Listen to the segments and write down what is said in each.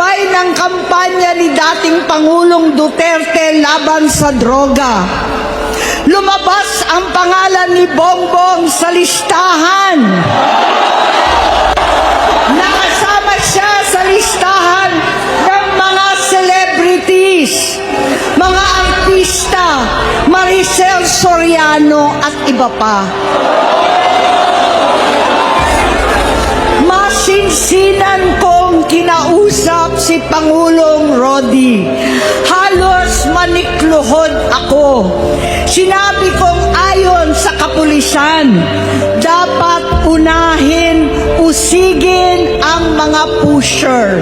kasabay ng kampanya ni dating Pangulong Duterte laban sa droga. Lumabas ang pangalan ni Bongbong sa listahan. Nakasama siya sa listahan ng mga celebrities, mga artista, Maricel Soriano at iba pa. Kinausap si Pangulong Rodi. Halos manikluhod ako. Sinabi kong ayon sa kapulisan, dapat unahin, usigin ang mga pusher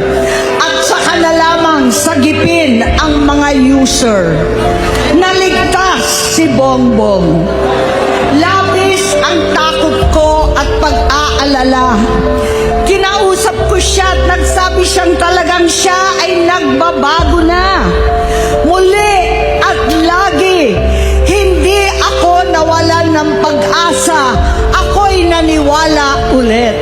at saka na lamang sagipin ang mga user. Naligtas si Bongbong. Labis ang takot ko at pag-aalala. Ko siya at nagsabi siyang talagang siya ay nagbabago na. Muli at lagi, hindi ako nawalan ng pag-asa. Ako'y naniwala ulit.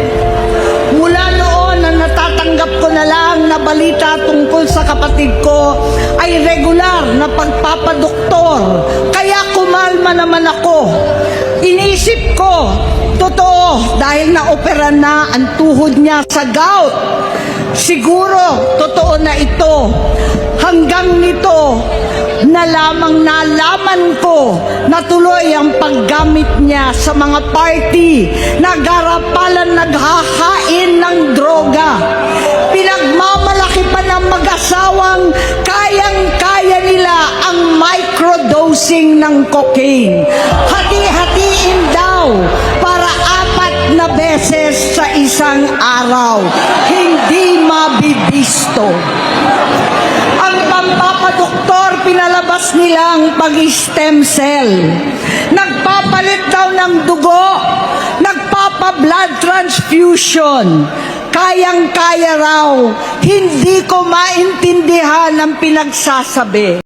Mula noon na natatanggap ko na lang na balita tungkol sa kapatid ko ay regular na pagpapadoktor. Kaya kumalma naman ako. Inisip ko, totoo, dahil na-opera na ang tuhod niya sa gout. Siguro, totoo na ito. Hanggang nito, na lamang nalaman ko na tuloy ang paggamit niya sa mga party, nagarapalan naghahain ng droga. Pinagmamalaki pa ng mag-asawang kayang-kaya nila ang microdosing ng cocaine. Hati-hatiin daw isang araw. Hindi mabibisto. Ang pampapadoktor, pinalabas nilang pag-stem cell. Nagpapalit daw ng dugo. Nagpapa-blood transfusion. Kayang-kaya raw. Hindi ko maintindihan ang pinagsasabi.